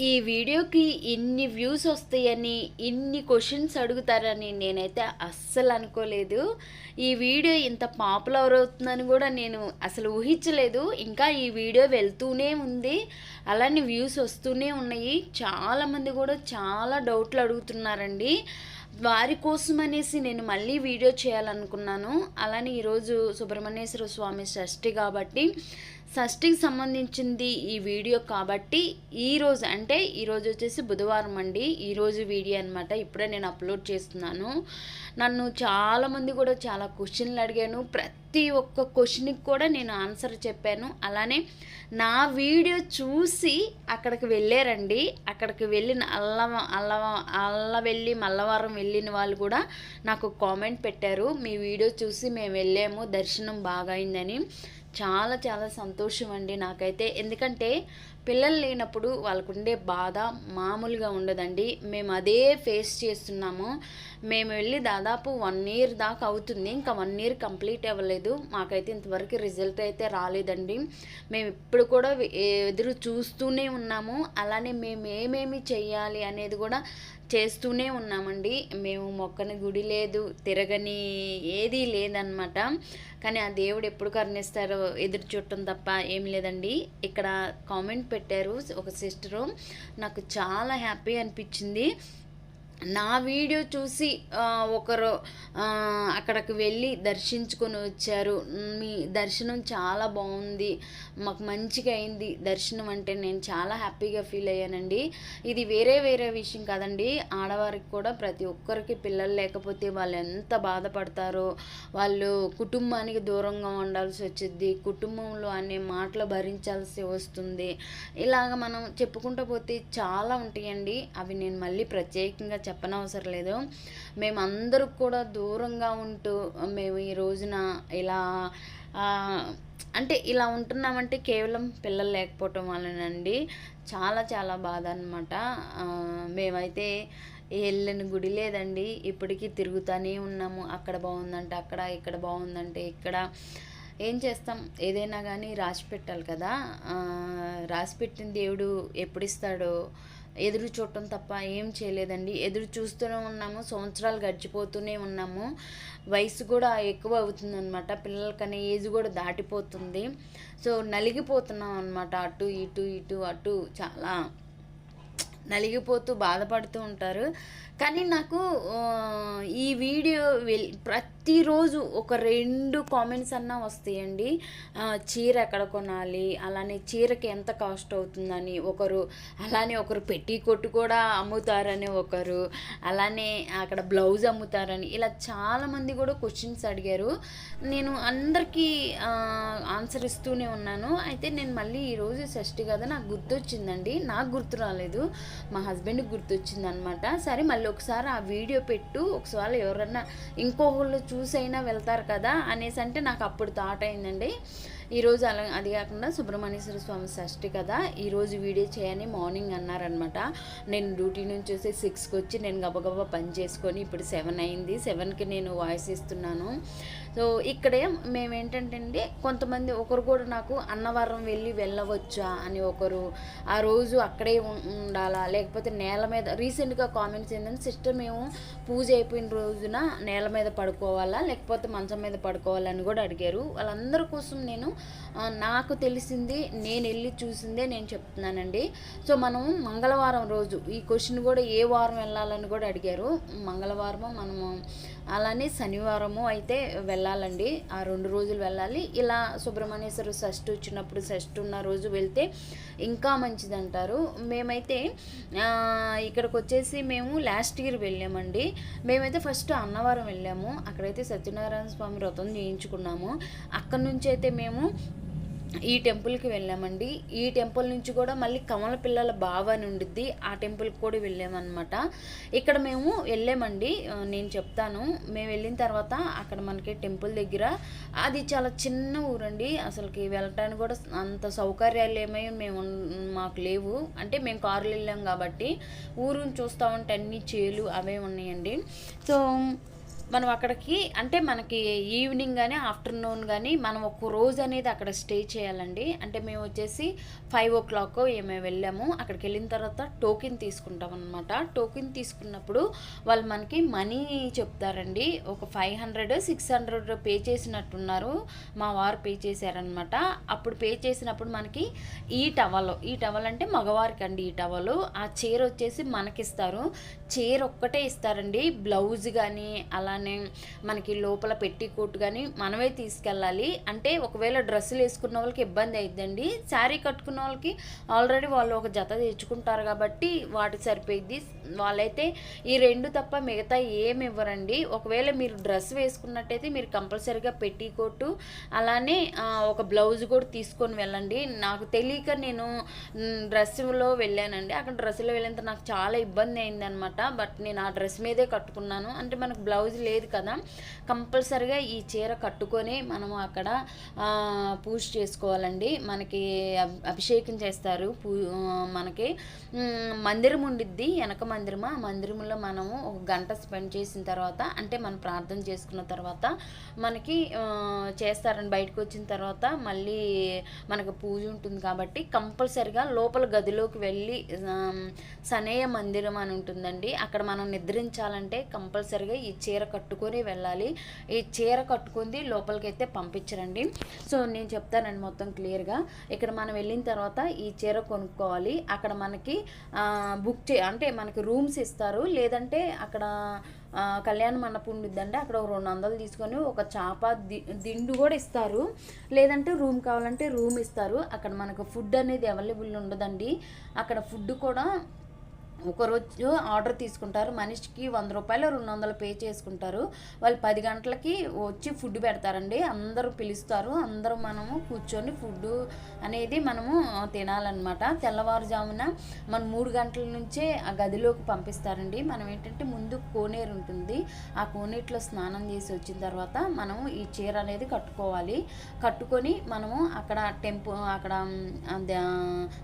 ఈ వీడియోకి ఇన్ని వ్యూస్ వస్తాయని ఇన్ని క్వశ్చన్స్ అడుగుతారని నేనైతే అస్సలు అనుకోలేదు. ఈ వీడియో ఇంత పాపులర్ అవుతుందని కూడా నేను అసలు ఊహించలేదు. ఇంకా ఈ వీడియో వెళ్తూనే ఉంది. అలానే వ్యూస్ వస్తూనే ఉన్నాయి. చాలామంది కూడా చాలా డౌట్లు అడుగుతున్నారండి. వారి కోసం అనేసి నేను మళ్ళీ వీడియో చేయాలనుకున్నాను. అలానే ఈరోజు సుబ్రహ్మణ్యేశ్వర స్వామి షష్ఠి కాబట్టి షష్ఠికి సంబంధించింది ఈ వీడియో కాబట్టి ఈరోజు అంటే ఈరోజు వచ్చేసి బుధవారం అండి. ఈరోజు వీడియో అనమాట ఇప్పుడే నేను అప్లోడ్ చేస్తున్నాను. నన్ను చాలామంది కూడా చాలా క్వశ్చన్లు అడిగాను. ప్రతి ఒక్క క్వశ్చన్కి కూడా నేను ఆన్సర్ చెప్పాను. అలానే నా వీడియో చూసి అక్కడికి వెళ్ళారండి. అక్కడికి వెళ్ళిన అల్ల అల్ల అల్ల వెళ్ళి మల్లవారం వెళ్ళిన వాళ్ళు కూడా నాకు కామెంట్ పెట్టారు. మీ వీడియో చూసి మేము వెళ్ళాము. దర్శనం బాగా అయిందని. చాలా చాలా సంతోషం అండి నాకైతే. ఎందుకంటే పిల్లలు లేనప్పుడు వాళ్ళకు ఉండే బాధ మామూలుగా ఉండదండి. మేము అదే ఫేస్ చేస్తున్నాము. మేము వెళ్ళి దాదాపు వన్ ఇయర్ దాకా అవుతుంది. ఇంకా వన్ ఇయర్ కంప్లీట్ అవ్వలేదు. మాకైతే ఇంతవరకు రిజల్ట్ అయితే రాలేదండి. మేము ఇప్పుడు కూడా ఎదురు చూస్తూనే ఉన్నాము. అలానే మేము ఏమేమి చేయాలి అనేది కూడా చేస్తూనే ఉన్నామండి. మేము మొక్కని గుడి లేదు తిరగని ఏదీ లేదనమాట కానీ ఆ దేవుడు ఎప్పుడు కరుణిస్తారో ఎదురు చూడటం తప్ప ఏం లేదండి. ఇక్కడ కామెంట్ పెట్టారు ఒక సిస్టరు నాకు చాలా హ్యాపీ అనిపించింది. నా వీడియో చూసి ఒకరు అక్కడికి వెళ్ళి దర్శించుకొని వచ్చారు. మీ దర్శనం చాలా బాగుంది. మాకు మంచిగా అయింది దర్శనం అంటే నేను చాలా హ్యాపీగా ఫీల్ అయ్యానండి. ఇది వేరే వేరే విషయం కదండి. ఆడవారికి కూడా ప్రతి ఒక్కరికి పిల్లలు లేకపోతే వాళ్ళు ఎంత బాధపడతారో వాళ్ళు కుటుంబానికి దూరంగా ఉండాల్సి వచ్చింది కుటుంబంలో అనే మాటలు భరించాల్సి వస్తుంది. ఇలాగ మనం చెప్పుకుంటూ పోతే చాలా ఉంటాయండి. అవి నేను మళ్ళీ ప్రత్యేకంగా చెప్పనవసరం లేదు. మేమందరూ కూడా దూరంగా ఉంటూ మేము ఈ రోజున ఇలా అంటే ఇలా ఉంటున్నామంటే కేవలం పిల్లలు లేకపోవటం వలనండి చాలా చాలా బాధ అనమాట మేమైతే వెళ్ళని గుడి లేదండి. ఇప్పటికీ తిరుగుతూనే ఉన్నాము. అక్కడ బాగుందంటే అక్కడ ఇక్కడ బాగుందంటే ఇక్కడ. ఏం చేస్తాం? ఏదైనా కానీ రాసి పెట్టాలి కదా. రాసి పెట్టిన దేవుడు ఎప్పుడు ఇస్తాడో ఎదురు చూడటం తప్ప ఏం చేయలేదండి. ఎదురు చూస్తూనే ఉన్నాము సంవత్సరాలు గడిచిపోతూనే ఉన్నాము. వయసు కూడా ఎక్కువ అవుతుంది అనమాట పిల్లలకనే ఏజ్ కూడా దాటిపోతుంది. సో నలిగిపోతున్నాం అనమాట అటు ఇటు ఇటు అటు చాలా నలిగిపోతూ బాధపడుతూ ఉంటారు. కానీ నాకు ఈ వీడియో వెల్ ప్రతిరోజు ఒక రెండు కామెంట్స్ అన్నా వస్తాయండి. చీర ఎక్కడ కొనాలి? అలానే చీరకి ఎంత కాస్ట్ అవుతుందని ఒకరు అలానే ఒకరు పెట్టి కొట్టు కూడా అమ్ముతారని ఒకరు అలానే అక్కడ బ్లౌజ్ అమ్ముతారని ఇలా చాలామంది కూడా క్వశ్చన్స్ అడిగారు. నేను అందరికీ ఆన్సర్ ఇస్తూనే ఉన్నాను. అయితే నేను మళ్ళీ ఈరోజు షష్టి కదా నాకు గుర్తొచ్చిందండి. నాకు గుర్తు రాలేదు. మా హస్బెండ్కి గుర్తొచ్చింది అనమాట సరే మళ్ళీ ఒకసారి ఆ వీడియో పెట్టు. ఒకసారి ఎవరన్నా ఇంకొకళ్ళు చూసైనా వెళ్తారు కదా అనేసి అంటే నాకు అప్పుడు థాట్ అయిందండి. ఈరోజు అలా అది కాకుండా సుబ్రహ్మణ్యేశ్వర స్వామి షష్ఠి కదా ఈరోజు వీడియో చేయని మార్నింగ్ అన్నారనమాట నేను డ్యూటీ నుంచి వచ్చి సిక్స్కి వచ్చి నేను గబగబా పని చేసుకొని ఇప్పుడు సెవెన్ అయింది. సెవెన్కి నేను వాయిస్ ఇస్తున్నాను. సో ఇక్కడే మేము ఏంటంటే అండి కొంతమంది ఒకరు కూడా నాకు అన్నవరం వెళ్ళి వెళ్ళవచ్చా అని ఒకరు ఆ రోజు అక్కడే ఉండాలా? లేకపోతే నేల మీద రీసెంట్గా కామెంట్స్ ఏంటంటే సిస్టర్ మేము పూజ అయిపోయిన రోజున నేల మీద పడుకోవాలా? లేకపోతే మంచం మీద పడుకోవాలని కూడా అడిగారు. వాళ్ళందరి కోసం నేను నాకు తెలిసింది నేను వెళ్ళి చూసిందే నేను చెప్తున్నానండి. సో మనం మంగళవారం రోజు ఈ క్వశ్చన్ కూడా ఏ వారం వెళ్ళాలని కూడా అడిగారు. మంగళవారము మనము అలానే శనివారము అయితే వెళ్ళాలండి. ఆ రెండు రోజులు వెళ్ళాలి. ఇలా సుబ్రహ్మణ్యేశ్వర షష్ఠి వచ్చినప్పుడు షష్ఠి ఉన్న రోజు వెళ్తే ఇంకా మంచిది అంటారు మేమైతే ఇక్కడికి వచ్చేసి మేము లాస్ట్ ఇయర్ వెళ్ళామండి. మేమైతే ఫస్ట్ అన్నవరం వెళ్ళాము. అక్కడైతే సత్యనారాయణ స్వామి వ్రతం చేయించుకున్నాము. అక్కడ నుంచి అయితే మేము ఈ టెంపుల్కి వెళ్ళామండి. ఈ టెంపుల్ నుంచి కూడా మళ్ళీ కమల పిల్లల బావ అని ఉండిద్ది. ఆ టెంపుల్కి కూడా వెళ్ళామన్నమాట. ఇక్కడ మేము వెళ్ళామండి. నేను చెప్తాను. మేము వెళ్ళిన తర్వాత అక్కడ మనకి టెంపుల్ దగ్గర అది చాలా చిన్న ఊరండి. అసలుకి వెళ్ళటానికి కూడా అంత సౌకర్యాలు ఏమై మేము మాకు లేవు. అంటే మేము కారులో వెళ్ళాం కాబట్టి ఊరుని చూస్తూ ఉంటే అన్ని చేలు అవే ఉన్నాయండి. సో మనం అక్కడికి అంటే మనకి ఈవినింగ్ కానీ ఆఫ్టర్నూన్ కానీ మనం ఒక రోజు అనేది అక్కడ స్టే చేయాలండి. అంటే మేము వచ్చేసి ఫైవ్ ఓ క్లాక్ ఏమే వెళ్ళాము. అక్కడికి వెళ్ళిన తర్వాత టోకెన్ తీసుకుంటాం అనమాట టోకెన్ తీసుకున్నప్పుడు వాళ్ళు మనకి మనీ చెప్తారండి. ఒక five hundred six hundred pay చేసినట్టున్నారు. మా వారు పే చేశారనమాట అప్పుడు పే చేసినప్పుడు మనకి ఈ టవల్ ఈ టవల్ అంటే మగవారికి అండి ఈ టవల్ ఆ చీర వచ్చేసి మనకిస్తారు. చీర ఒక్కటే ఇస్తారండి. బ్లౌజ్ కానీ అలానే మనకి లోపల పెట్టి కోట్ కానీ మనమే తీసుకెళ్ళాలి. అంటే ఒకవేళ డ్రెస్సులు వేసుకున్న వాళ్ళకి ఇబ్బంది అయిద్దండి. శారీ కట్టుకున్న వాళ్ళకి ఆల్రెడీ వాళ్ళు ఒక జత తెచ్చుకుంటారు కాబట్టి వాటి సరిపోయింది వాళ్ళైతే ఈ రెండు తప్ప మిగతా ఏమి ఇవ్వరండి. ఒకవేళ మీరు డ్రెస్ వేసుకున్నట్టయితే మీరు కంపల్సరీగా పెట్టి కోటు. అలానే ఒక బ్లౌజ్ కూడా తీసుకొని వెళ్ళండి. నాకు తెలియక నేను డ్రెస్సులో వెళ్ళానండి. అక్కడ డ్రెస్సులో వెళ్ళినంత నాకు చాలా ఇబ్బంది అయిందనమాట బట్ నేను ఆ డ్రెస్ మీదే కట్టుకున్నాను. అంటే మనకు బ్లౌజ్ లేదు కదా. కంపల్సరిగా ఈ చీర కట్టుకొని మనము అక్కడ పూజ చేసుకోవాలండి. మనకి అభి- అభిషేకం చేస్తారు. పూ మనకి మందిరం ఉండిద్ది. వెనక మందిరము? ఆ మందిరంలో మనము ఒక గంట స్పెండ్ చేసిన తర్వాత అంటే మనం ప్రార్థన చేసుకున్న తర్వాత మనకి చేస్తారని చేస్తారండి బయటకు వచ్చిన తర్వాత మళ్ళీ మనకు పూజ ఉంటుంది కాబట్టి కంపల్సరిగా లోపల గదిలోకి వెళ్ళి సనేయ మందిరం అని ఉంటుందండి. అక్కడ మనం నిద్రించాలంటే కంపల్సరిగా ఈ చీర కట్టుకొని వెళ్ళాలి. ఈ చీర కట్టుకుంది లోపలికి అయితే పంపించరండి. సో నేను చెప్తానండి మొత్తం క్లియర్గా. ఇక్కడ మనం వెళ్ళిన తర్వాత ఈ చీర కొనుక్కోవాలి. అక్కడ మనకి బుక్ చే అంటే మనకి రూమ్స్ ఇస్తారు. లేదంటే అక్కడ కళ్యాణ మండపం ఉండిద్దంటే అక్కడ ఒక రెండు వందలు తీసుకొని ఒక చేప ది దిండు కూడా ఇస్తారు. లేదంటే రూమ్ కావాలంటే రూమ్ ఇస్తారు. అక్కడ మనకు ఫుడ్ అనేది అవైలబుల్ ఉండదండి. అక్కడ ఫుడ్ కూడా ఒక రోజు ఆర్డర్ తీసుకుంటారు. మనిషికి వంద రూపాయలు రెండు వందలు పే చేసుకుంటారు. వాళ్ళు పది గంటలకి వచ్చి ఫుడ్ పెడతారండి. అందరూ పిలుస్తారు. అందరూ మనము కూర్చొని ఫుడ్ అనేది మనము తినాలన్నమాట. తెల్లవారుజామున మన మూడు గంటల నుంచే ఆ గదిలోకి పంపిస్తారండి. మనం ఏంటంటే ముందు కోనేరు ఉంటుంది. ఆ కోనేటిలో స్నానం చేసి వచ్చిన తర్వాత మనము ఈ చీర అనేది కట్టుకోవాలి. కట్టుకొని మనము అక్కడ టెంపుల్ అక్కడ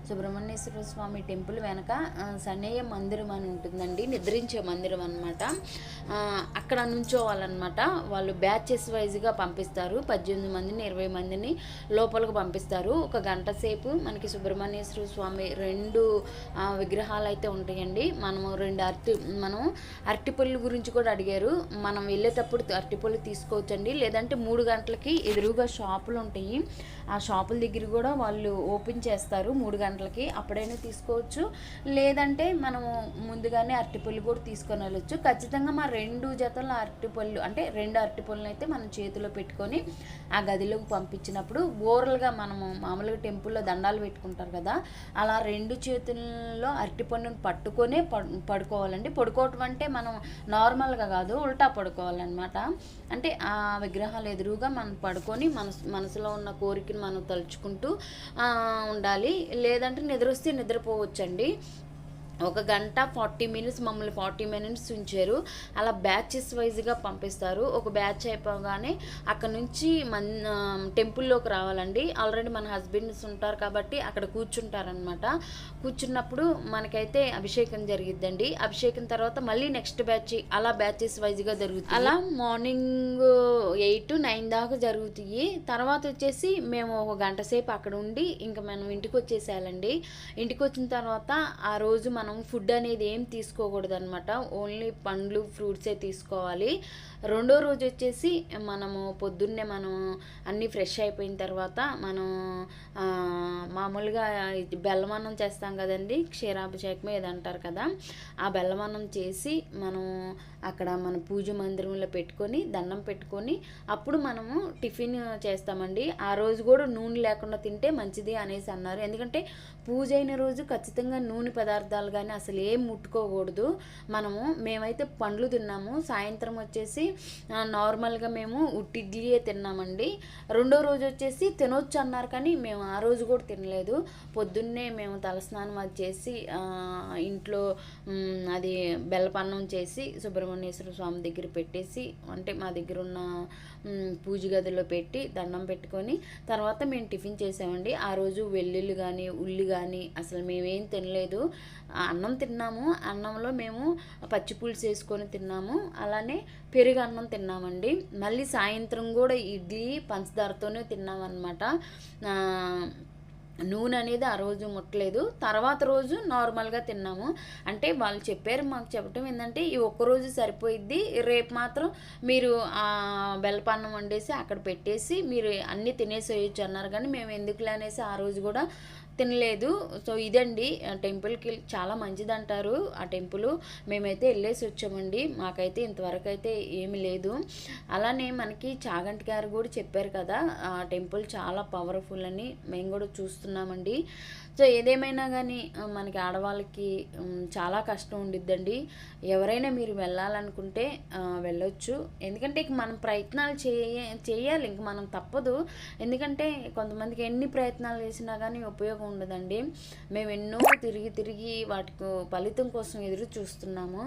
సుబ్రహ్మణ్యేశ్వర స్వామి టెంపుల్ వెనక ఆ, సన్నయ్య మందిరం అని ఉంటుందండి. నిద్రించే మందిరం అనమాట అక్కడ నుంచోవాలన్నమాట. వాళ్ళు బ్యాచెస్ వైజ్గా పంపిస్తారు. పద్దెనిమిది మందిని ఇరవై మందిని లోపలికి పంపిస్తారు. ఒక గంట సేపు మనకి సుబ్రహ్మణ్యేశ్వర స్వామి రెండు విగ్రహాలు అయితే ఉంటాయండి. మనము రెండు అరటి మనం అరటిపళ్ళు గురించి కూడా అడిగారు. మనం వెళ్ళేటప్పుడు అరటిపళ్ళు తీసుకోవచ్చండి. లేదంటే మూడు గంటలకి ఎదురుగా షాపులు ఉంటాయి. ఆ షాపుల దగ్గర కూడా వాళ్ళు ఓపెన్ చేస్తారు మూడు గంటలకి. అప్పుడైనా తీసుకోవచ్చు. లేదంటే మనము ముందుగానే అరటిపళ్ళు కూడా తీసుకొని వెళ్ళొచ్చు. ఖచ్చితంగా మా రెండు జతల అరటిపళ్ళు అంటే రెండు అరటిపళ్ళని అయితే మనం చేతిలో పెట్టుకొని ఆ గదిలోకి పంపించినప్పుడు ఓరల్గా మనము మామూలుగా టెంపుల్లో దండాలు పెట్టుకుంటారు కదా అలా రెండు చేతుల్లో అరటిపండును పట్టుకొనే పడు పడుకోవాలండి. పడుకోవటం అంటే మనం నార్మల్గా కాదు ఉల్టా పడుకోవాలన్నమాట. అంటే ఆ విగ్రహాలు ఎదురుగా మనం పడుకొని మనసు మనసులో ఉన్న కోరికను మనం తలుచుకుంటూ ఉండాలి. లేదంటే నిద్ర వస్తే నిద్రపోవచ్చండి. ఒక గంట ఫార్టీ మినిట్స్ మమ్మల్ని ఫార్టీ మినిట్స్ ఉంచారు. అలా బ్యాచెస్ వైజ్గా పంపిస్తారు. ఒక బ్యాచ్ అయిపోగానే అక్కడ నుంచి మన్ టెంపుల్లోకి రావాలండి. ఆల్రెడీ మన హస్బెండ్స్ ఉంటారు కాబట్టి అక్కడ కూర్చుంటారనమాట కూర్చున్నప్పుడు మనకైతే అభిషేకం జరిగిద్దండి. అభిషేకం తర్వాత మళ్ళీ నెక్స్ట్ బ్యాచ్ అలా బ్యాచెస్ వైజ్గా జరుగుతుంది. అలా మార్నింగ్ ఎయిట్ నైన్ దాకా జరుగుతాయి తర్వాత వచ్చేసి మేము ఒక గంట సేపు అక్కడ ఉండి ఇంకా మనం ఇంటికి వచ్చేసేయాలండి. ఇంటికి వచ్చిన తర్వాత ఆ రోజు మనం మనం ఫుడ్ అనేది ఏం తీసుకోకూడదు అనమాట ఓన్లీ పండ్లు ఫ్రూట్సే తీసుకోవాలి. రెండో రోజు వచ్చేసి మనము పొద్దున్నే మనం అన్నీ ఫ్రెష్ అయిపోయిన తర్వాత మనం మామూలుగా బెల్లమన్నం చేస్తాం కదండి క్షీరాభిషేకం ఏదంటారు అంటారు కదా. ఆ బెల్లమన్నం చేసి మనం అక్కడ మన పూజ మందిరంలో పెట్టుకొని దండం పెట్టుకొని అప్పుడు మనము టిఫిన్ చేస్తామండి. ఆ రోజు కూడా నూనె లేకుండా తింటే మంచిది అనేసి అన్నారు. ఎందుకంటే పూజ అయిన రోజు ఖచ్చితంగా నూనె పదార్థాలు కానీ అసలు ఏం ముట్టుకోకూడదు. మనము మేమైతే పండ్లు తిన్నాము. సాయంత్రం వచ్చేసి నార్మల్గా మేము ఉట్టిడ్లీయే తిన్నామండి. రెండో రోజు వచ్చేసి తినొచ్చు అన్నారు కానీ మేము ఆ రోజు కూడా తినలేదు. పొద్దున్నే మేము తలస్నానం అది చేసి ఇంట్లో అది బెల్లపన్నం చేసి సుబ్రహ్మణ్యేశ్వర స్వామి దగ్గర పెట్టేసి అంటే మా దగ్గర ఉన్న పూజ గదిలో పెట్టి దండం పెట్టుకొని తర్వాత మేము టిఫిన్ చేసామండి. ఆ రోజు వెల్లుల్లి కానీ ఉల్లి కానీ కానీ అసలు మేమేం తినలేదు. ఆ అన్నం తిన్నాము. అన్నంలో మేము పచ్చి పులుసు వేసుకొని తిన్నాము. అలానే పెరుగు అన్నం తిన్నామండి. మళ్ళీ సాయంత్రం కూడా ఇడ్లీ పంచదారతోనే తిన్నామన్నమాట. నూనె అనేది ఆ రోజు ముట్టలేదు. తర్వాత రోజు నార్మల్గా తిన్నాము. అంటే వాళ్ళు చెప్పారు మాకు చెప్పడం ఏంటంటే ఈ ఒక్క రోజు సరిపోయిద్ది. రేపు మాత్రం మీరు ఆ బెల్లపన్నం వండేసి అక్కడ పెట్టేసి మీరు అన్నీ తినేసేయచ్చు అన్నారు. కానీ మేము ఎందుకులే అనేసి ఆ రోజు కూడా తినలేదు. సో ఇదండి. టెంపుల్కి చాలా మంచిది అంటారు ఆ టెంపుల్. మేమైతే వెళ్ళేసి వచ్చామండి. మాకైతే ఇంతవరకు అయితే ఏమి లేదు. అలానే మనకి చాగంటి గారు కూడా చెప్పారు కదా ఆ టెంపుల్ చాలా పవర్ఫుల్ అని. మేము కూడా చూస్తున్నామండి. సో ఏదేమైనా కానీ మనకి ఆడవాళ్ళకి చాలా కష్టం ఉండిద్దండి. ఎవరైనా మీరు వెళ్ళాలనుకుంటే వెళ్ళొచ్చు. ఎందుకంటే ఇక మనం ప్రయత్నాలు చేయ చేయాలి. ఇంక మనం తప్పదు. ఎందుకంటే కొంతమందికి ఎన్ని ప్రయత్నాలు చేసినా కానీ ఉపయోగం ఉండదండి. మేము ఎన్నో తిరిగి తిరిగి వాటికి ఫలితం కోసం ఎదురు చూస్తున్నాము.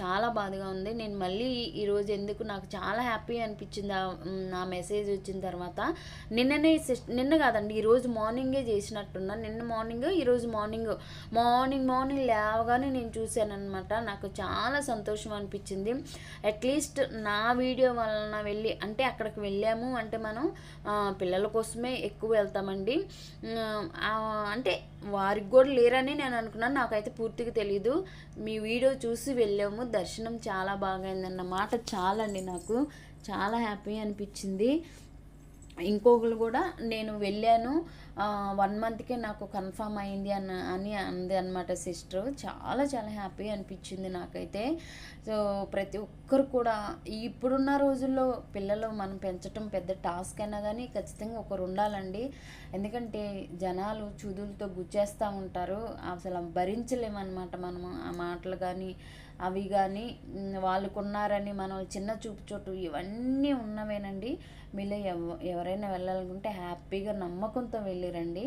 చాలా బాధగా ఉంది. నేను మళ్ళీ ఈరోజు ఎందుకు నాకు చాలా హ్యాపీ అనిపించింది. ఆ, నా మెసేజ్ వచ్చిన తర్వాత నిన్ననే సిస్- నిన్న కాదండి ఈరోజు మార్నింగే చేసినట్టున్నా. నిన్న మార్నింగ్ ఈరోజు మార్నింగ్ మార్నింగ్ మార్నింగ్ లేవగానే నేను చూశాను నాకు చాలా సంతోషం అనిపించింది. అట్లీస్ట్ నా వీడియో వలన వెళ్ళి అంటే అక్కడికి వెళ్ళాము అంటే మనం పిల్లల కోసమే ఎక్కువ వెళ్తామండి. అంటే వారికి కూడా లేరని నేను అనుకున్నాను. నాకైతే పూర్తిగా తెలియదు మీ వీడియో చూసి వెళ్ళాము. దర్శనం చాలా బాగైందన్న మాట చాలా అండి నాకు. చాలా హ్యాపీ అనిపించింది. ఇంకొకరు కూడా నేను వెళ్ళాను. వన్ మంత్కే నాకు కన్ఫామ్ అయింది అన్న అని అంది అనమాట సిస్టర్ చాలా చాలా హ్యాపీ అనిపించింది నాకైతే. సో ప్రతి ఒక్కరు కూడా ఇప్పుడున్న రోజుల్లో పిల్లలు మనం పెంచడం పెద్ద టాస్క్ అయినా కానీ ఖచ్చితంగా ఒకరు ఉండాలండి. ఎందుకంటే జనాలు చూదులతో గుచ్చేస్తూ ఉంటారు. అసలు భరించలేమన్నమాట మనము ఆ మాటలు కానీ అవి కానీ వాళ్ళకున్నారని మనం చిన్న చూపు చోటు ఇవన్నీ ఉన్నవేనండి. మీలో ఎవ ఎవరైనా వెళ్ళాలనుకుంటే హ్యాపీగా నమ్మకంతో వెళ్ళిరండి.